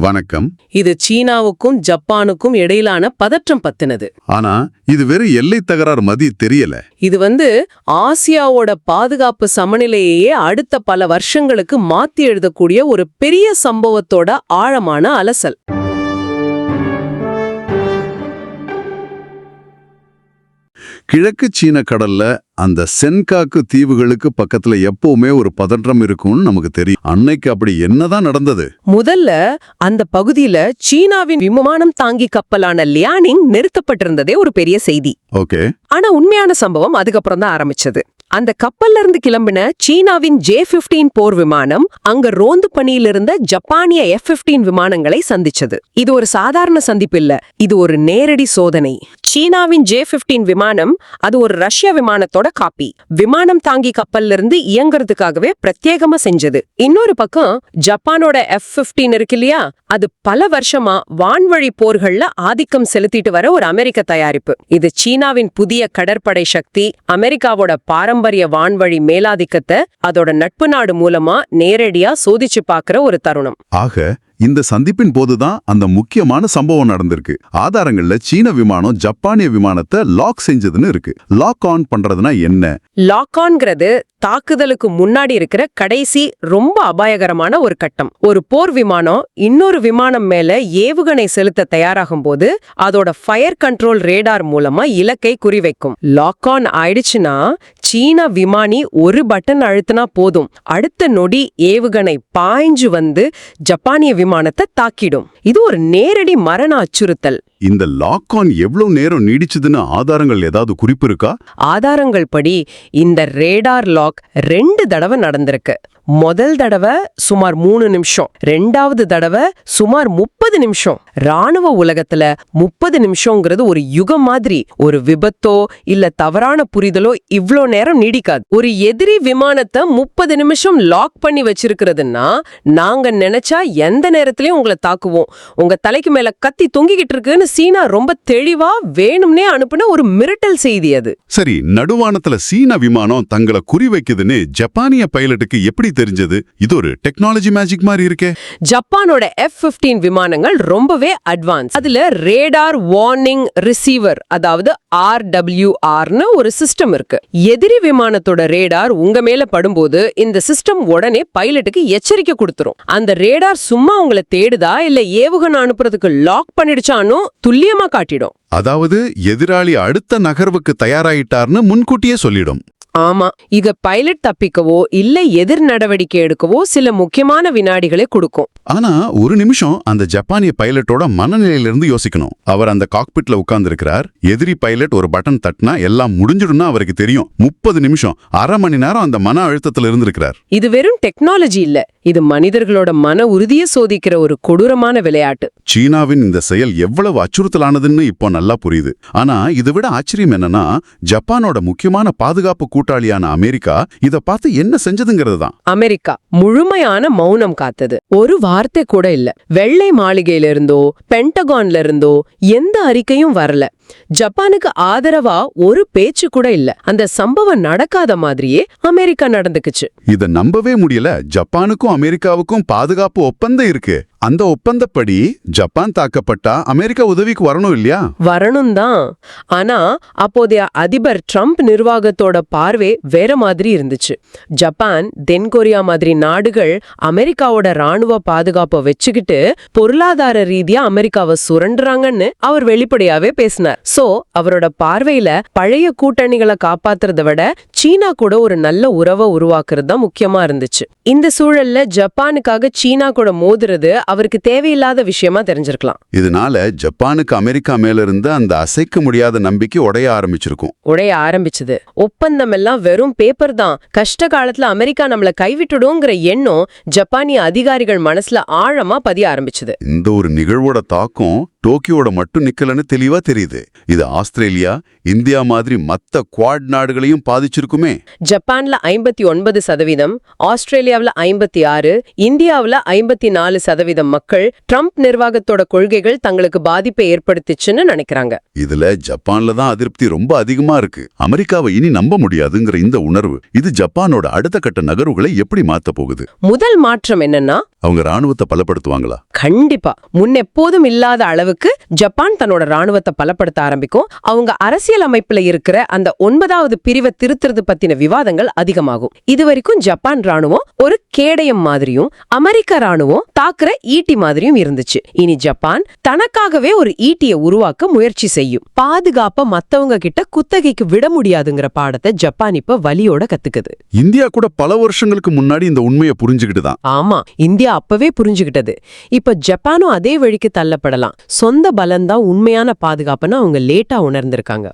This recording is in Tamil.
வணக்கம். இது சீனாவுக்கும் ஜப்பானுக்கும் இடையிலான பதற்றம் பத்தினது. ஆனா இது வெறும் எல்லை தகராறு மதி தெரியல. இது வந்து ஆசியாவோட பாதுகாப்பு சமநிலையையே அடுத்த பல வருஷங்களுக்கு மாத்தி எழுதக்கூடிய ஒரு பெரிய சம்பவத்தோட ஆழமான அலசல். கிழக்கு சீன கடல்ல அந்த சென்காக்கு தீவுகளுக்கு பக்கத்துல எப்பவுமே ஒரு பதற்றம் இருக்கும்னு நமக்கு தெரியும். அன்னைக்கு அப்படி என்னதான் நடந்தது? முதல்ல அந்த பகுதியில சீனாவின் விமானம் தாங்கி கப்பலான லியானிங் நிறுத்தப்பட்டிருந்ததே ஒரு பெரிய செய்தி. ஓகே. ஆனா உண்மையான சம்பவம் அதுக்கப்புறம் தான் ஆரம்பிச்சது. அந்த கப்பல்ல இருந்து கிளம்பின சீனாவின் ஜே 15 போர் விமானம் அங்க ரோந்து பணியில் இருந்த ஜப்பானிய எஃப் 15 விமானங்களை சந்திச்சது. இது ஒரு சாதாரண சந்திப்பு இல்ல. இது ஒரு நேரடி சோதனை. சீனாவின் ஜே 15 விமானம் அது ஒரு ரஷ்ய விமானத்தோட காப்பி. விமானம் தாங்கி கப்பல்ல இருந்து இயங்குறதுக்காகவே பிரத்யேகமா செஞ்சது. இன்னொரு பக்கம் ஜப்பானோட எஃப் 15 இருக்கு இல்லையா? அது பல வருஷமா வான்வழி போர்கள்ல ஆதிக்கம் செலுத்திட்டு வர ஒரு அமெரிக்க தயாரிப்பு. இது சீனாவின் புதிய கடற்படை சக்தி அமெரிக்காவோட பாரம்பரிய வான்வழி மேலாதிக்கத்தை அதோட நட்பு நாடு மூலமா நேரடியா சோதிச்சு பாக்குற ஒரு தருணம். ஆக இந்த சந்திப்பின் போதுதான் அந்த முக்கியமான சம்பவம் நடந்திருக்கு. ஆதாரங்கள்ல சீன விமானம் ஜப்பானிய விமானத்தை லாக் செஞ்சதுன்னு இருக்கு. லாக் ஆன் பண்றதுனா என்ன? லாக் ஆன்ங்கிறது தாக்குதலுக்கு முன்னாடி இருக்கிற கடைசி ரொம்ப அபாயகரமான ஒரு கட்டம். ஒரு போர் விமானம் இன்னொரு விமானம் மேல ஏவுகணை செலுத்த தயாராகும் போது அதோட ஃபயர் கண்ட்ரோல் ரேடார் மூலமா இலக்கை குறிவைக்கும். லாக் ஆன் ஆயிடுச்சுன்னா சீன விமானி ஒரு பட்டன் அழுத்தினா போதும். அடுத்த நொடி ஏவுகணை பாய்ஞ்சு வந்து ஜப்பானிய தேய்மானத்தை தாக்கிடும். இது ஒரு நேரடி மரண அச்சுறுத்தல். இந்த லாக் ஆன் எவ்வளவு நேரம் நீடிச்சதுன்னு ஆதாரங்கள் ஏதாவது குறிப்பு இருக்கா ஆதாரங்கள் படி இந்த ரேடார் லாக் ரெண்டு தடவை நடந்திருக்கு. முதல் தடவை சுமார் மூணு நிமிஷம். ரெண்டாவது தடவை சுமார் முப்பது நிமிஷம். ராணுவ உலகத்துல முப்பது நிமிஷம்ங்கிறது ஒரு யுகம் மாதிரி. ஒரு விபத்தோ இல்ல தவறான புரிதலோ இவ்ளோ நேரம் நீடிக்காது. ஒரு எதிரி விமானத்தை முப்பது நிமிஷம் லாக் பண்ணி வச்சிருக்கிறதுன்னா நாங்க நினைச்சா எந்த நேரத்திலயும் உங்களை தாக்குவோம். உங்க தலைக்கு மேல கத்தி தொங்கிக்கிட்டு இருக்குன்னு சீனா ரொம்ப தெளிவா வேணும்னே அனுப்புன ஒரு மிரட்டல் செய்தி அது. சரி நடுவானத்துல சீன விமானம் தங்களை குறிவைக்குதுன்னு ஜப்பானிய பைலட்டுக்கு எப்படி தெரிஞ்சது? இது ஒரு டெக்னாலஜி மேஜிக் மாதிரி இருக்கே. ஜப்பானோட எஃப் 15 விமானங்கள் ரொம்பவே அட்வான்ஸ் அதுல ரேடார் வார்னிங் ரிசீவர் அதாவது ஆர்டபிள்யூஆர்னு ஒரு சிஸ்டம் இருக்கு. எதிரி விமானத்தோட ரேடார் உங்க மேல படும்போது இந்த சிஸ்டம் உடனே பைலட்டுக்கு எச்சரிக்கை கொடுத்துரும். அந்த ரேடார் சும்மா உங்களை தேடுதா இல்ல ஏவுகணை அனுப்புறதுக்கு லாக் பண்ணிடுச்சானோ துல்லியமா காட்டிடும். அதாவது எதிராளி அடுத்த நகர்வுக்கு தயாராயிட்டார்னு முன்கூட்டியே சொல்லிடும். ஆமா இத பைலட் தப்பிக்கவோ இல்ல எதிர் நடவடிக்கை எடுக்கவோ சில முக்கியமான வினாடிகளை கொடுக்கும். ஆனா ஒரு நிமிஷம் அந்த ஜப்பானிய பைலட்டோட மனநிலையிலிருந்து யோசிக்கணும். அவர் அந்த காக்பிட்ல உட்கார்ந்திருக்கிறார். எதிரி பைலட் ஒரு பட்டன் தட்டினா எல்லாம் முடிஞ்சிடும்னு அவருக்கு தெரியும். முப்பது நிமிஷம் அரை மணி நேரம் அந்த மன அழுத்தத்துல இருந்திருக்கிறார். இது வெறும் டெக்னாலஜி இல்ல. இது மனிதர்களோட மன உறுதியை சோதிக்கிற ஒரு கொடூரமான விளையாட்டு. சீனாவின் இந்த செயல் எவ்வளவு அச்சுறுத்தலானதுன்னு இப்போ நல்லா புரியுது. ஆனா இதை விட ஆச்சரியம் என்னன்னா ஜப்பானோட முக்கியமான பாதுகாப்பு கூட்டாளியான அமெரிக்கா இத பார்த்து என்ன செஞ்சதுங்கிறது தான். அமெரிக்கா முழுமையான மௌனம் காத்தது. ஒரு வார்த்தை கூட இல்ல. வெள்ளை மாளிகையில இருந்தோ பென்டகான்ல இருந்தோ எந்த அறிக்கையும் வரல. ஜப்பானுக்கு ஆதரவா ஒரு பேச்சு கூட இல்ல. அந்த சம்பவம் நடக்காத மாதிரியே அமெரிக்கா நடந்துக்குச்சு. இத நம்பவே முடியல. ஜப்பானுக்கும் அமெரிக்காவுக்கும் பாதுகாப்பு ஒப்பந்தம் இருக்கு. அந்த ஒப்பந்தப்படி ஜப்பான் தாக்கப்பட்டா அமெரிக்கா உதவிக்கு வரணும் இல்லையா? வரணும் தான் ஆனா அப்போதைய அதிபர் ட்ரம்ப் நிர்வாகத்தோட பார்வை வேற மாதிரி இருந்துச்சு. ஜப்பான் தென்கொரியா மாதிரி நாடுகள் அமெரிக்காவோட ராணுவ பாதுகாப்பை வச்சுக்கிட்டு பொருளாதார ரீதியா அமெரிக்காவை சுரண்டுறாங்கன்னு அவர் வெளிப்படையாவே பேசினார். சோ அவரோட பார்வையில பழைய கூட்டணிகளை காப்பாத்துறத விட சீனா கூட ஒரு நல்ல உறவை உருவாக்குறது தான் முக்கியமா இருந்துச்சு. இந்த சூழல்ல ஜப்பானுக்காக சீனா கூட மோதுறது அவருக்கு தேவையில்லாத விஷயமா தெரிஞ்சிருக்கலாம். இதனால ஜப்பானுக்கு அமெரிக்கா மேல இருந்த அந்த அசைக்க முடியாத நம்பிக்கை உடைய ஆரம்பிச்சிருக்கும். உடைய ஆரம்பிச்சது. ஒப்பந்தம் எல்லாம் வெறும் பேப்பர் தான். கஷ்ட காலத்துல அமெரிக்கா நம்மள கைவிட்டுடுங்கிற எண்ணம் ஜப்பானிய அதிகாரிகள் மனசுல ஆழமா பதிய ஆரம்பிச்சது. இந்த ஒரு நிகழ்வோட தாக்கம் டோக்கியோட மட்டும் நிக்கலன்னு தெளிவா தெரியுது. இது ஆஸ்திரேலியா இந்தியா மாதிரி மத்த குவாட் நாடுகளையும் பாதிச்சிருக்குமே. ஜப்பான்ல ஐம்பத்தி ஒன்பது சதவீதம் ஆஸ்திரேலியாவுல ஐம்பத்தி ஆறு இந்தியாவுல ஐம்பத்தி நாலு சதவீதம் மக்கள் ட்ரம்ப் நிர்வாகத்தோட கொள்கைகள் தங்களுக்கு பாதிப்பை ஏற்படுத்துச்சுன்னு நினைக்கிறாங்க. இதுல ஜப்பான்ல தான் அதிருப்தி ரொம்ப அதிகமா இருக்கு. அமெரிக்காவை இனி நம்ப முடியாதுங்கிற இந்த உணர்வு இது ஜப்பானோட அடுத்த கட்ட நகர்வுகளை எப்படி மாத்த போகுது? முதல் மாற்றம் என்னன்னா அவங்க ராணுவத்தை பலப்படுத்துவாங்களா? கண்டிப்பா. முன்னெப்போதும் இல்லாத அளவுக்கு ஜப்பான் தன்னோட ராணுவத்தை பலப்படுத்த ஆரம்பிக்கும். அவங்க அரசியல் அமைப்புல இருக்கிற அந்த ஒன்பதாவது பிரிவை திருத்துறது பத்தின விவாதங்கள் அதிகமாகும். இதுவரைக்கும் ஜப்பான் ராணுவம் ஒரு கேடயம் மாதிரியும் அமெரிக்க ராணுவம் தாக்குற ஈட்டி மாதிரியும் இருந்துச்சு. இனி ஜப்பான் தனக்காகவே ஒரு ஈட்டியை உருவாக்க முயற்சி செய்யும். பாதுகாப்ப மத்தவங்க கிட்ட குத்தகைக்கு விட முடியாதுங்கிற பாடத்தை ஜப்பான் இப்ப வலியோட கத்துக்குது. இந்தியா கூட பல வருஷங்களுக்கு முன்னாடி இந்த உண்மையை புரிஞ்சுக்கிட்டு தான். ஆமா. இந்தியா அப்பவே புரிஞ்சுகிட்டது. இப்ப ஜப்பானும் அதே வழிக்கு தள்ளப்படலாம். சொந்த பலம்தான் உண்மையான பாதுகாப்புன்னு அவங்க லேட்டா உணர்ந்திருக்காங்க.